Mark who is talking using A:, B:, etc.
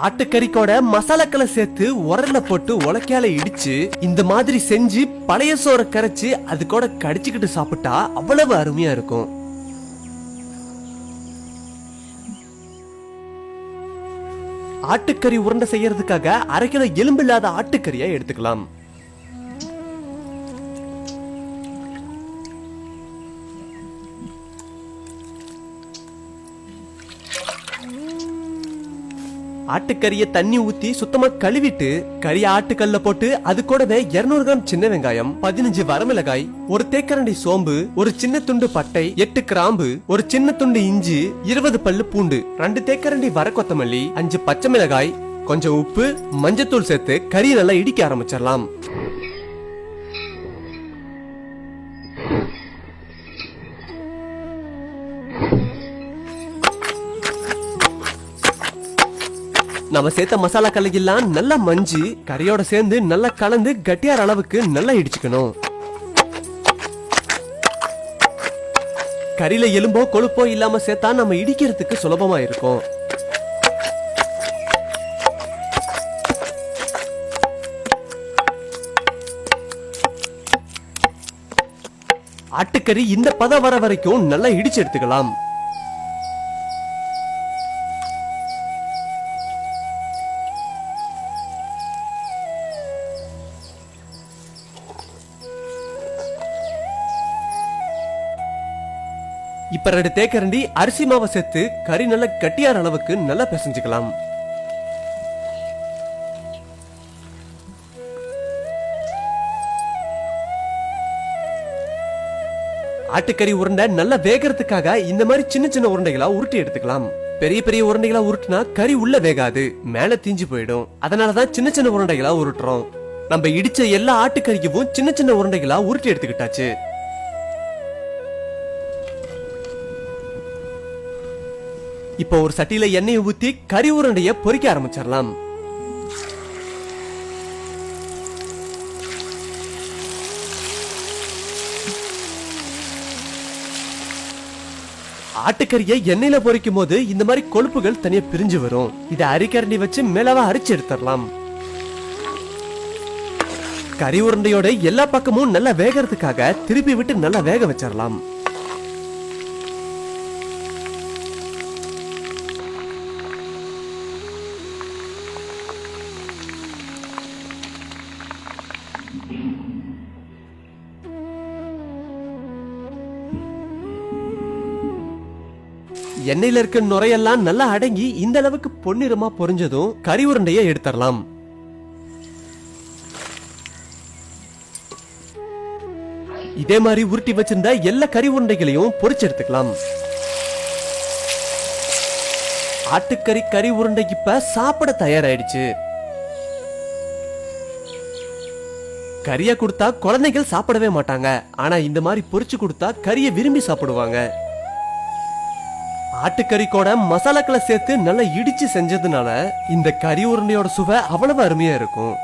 A: ஆட்டுக்கறிக்கோட மசாலாக்களை சேர்த்து உரல்ல போட்டு உலக்கையால இடிச்சு இந்த மாதிரி செஞ்சு பழைய சோறை கரைச்சு அது கூட கடிச்சுக்கிட்டு சாப்பிட்டா அவ்வளவு அருமையா இருக்கும். ஆட்டுக்கறி உருண்டை செய்யறதுக்காக அரை கிலோ எலும்பில்லாத ஆட்டுக்கறியை எடுத்துக்கலாம். ஆட்டுக்கறியை தண்ணி ஊத்தி சுத்தமா கழுவிட்டு கறியை ஆட்டுக்கல்ல போட்டு அது கூடவே 200 கிராம் சின்ன வெங்காயம் பதினஞ்சு வரமிளகாய் ஒரு தேக்கரண்டி சோம்பு ஒரு சின்ன துண்டு பட்டை எட்டு கிராம்பு ஒரு சின்ன துண்டு இஞ்சி இருபது பல்லு பூண்டு ரெண்டு தேக்கரண்டி வர கொத்தமல்லி அஞ்சு பச்சை மிளகாய் கொஞ்சம் உப்பு மஞ்சத்தூள் சேர்த்து கறி நல்லா இடிக்க ஆரம்பிச்சிடலாம். நம்ம சேர்த்த மசாலா கலகெல்லாம் நல்லா மஞ்சு கறியோட சேர்ந்து நல்லா கலந்து கட்டியார் அளவுக்கு நல்லா இடிச்சுக்கணும். கறியில எலும்போ கொழுப்போ இல்லாம சேர்த்தா நம்ம இடிக்கிறதுக்கு சுலபமா இருக்கும். ஆட்டுக்கறி இந்த பதம் வர வரைக்கும் நல்லா இடிச்சு எடுத்துக்கலாம். இப்ப ரெண்டு தேக்கரண்டி அரிசி மாவை சேர்த்து கறி நல்லா கட்டியார அளவுக்கு நல்லா பிசைஞ்சுக்கலாம். ஆட்டுக்கறி உருண்டை நல்லா வேகறதுக்காக இந்த மாதிரி சின்ன சின்ன உருண்டைகளா உருட்டி எடுத்துக்கலாம். பெரிய பெரிய உருண்டைகளா உருட்டுனா கறி உள்ள வேகாது மேல தீஞ்சு போயிடும். அதனாலதான் சின்ன சின்ன உருண்டைகளா உருட்டுறோம். நம்ம இடிச்ச எல்லா ஆட்டுக்கறிக்கும் சின்ன சின்ன உருண்டைகளா உருட்டி எடுத்துக்கிட்டாச்சு. இப்போ ஒரு சட்டியில எண்ணெயை ஊத்தி கறி உருண்டைய பொறிக்க ஆரம்பிச்சிடலாம். ஆட்டுக்கறியை எண்ணெயில பொறிக்கும் போது இந்த மாதிரி கொழுப்புகள் தனியா பிரிஞ்சு வரும். இதை அரிக்கரண்டி வச்சு மேலவா அரிச்சு எடுத்துடலாம். கறி உருண்டையோட எல்லா பக்கமும் நல்லா வேகிறதுக்காக திருப்பி விட்டு நல்லா வேக வச்சிடலாம். எண்ணெயில இருக்க நுரையெல்லாம் நல்லா அடங்கி இந்த அளவுக்கு பொன்னிறமா பொரிஞ்சதும் கறி உருண்டையை எடுத்துடலாம். இதே மாதிரி உருட்டி வச்சிருந்த எல்லா கறி உருண்டைகளையும் பொரிச்சு எடுத்துக்கலாம். ஆட்டுக்கறி கறி உருண்டை இப்ப சாப்பிட தயாராயிடுச்சு. கறியை கொடுத்தா குழந்தைகள் சாப்பிடவே மாட்டாங்க. ஆனா இந்த மாதிரி பொரிச்சு கொடுத்தா கறியை விரும்பி சாப்பிடுவாங்க. ஆட்டுக்கறி கூட மசாலாக்களை சேர்த்து நல்லா இடிச்சு செஞ்சதுனால இந்த கறி உருண்டையோட சுவை அவ்வளவு அருமையா இருக்கும்.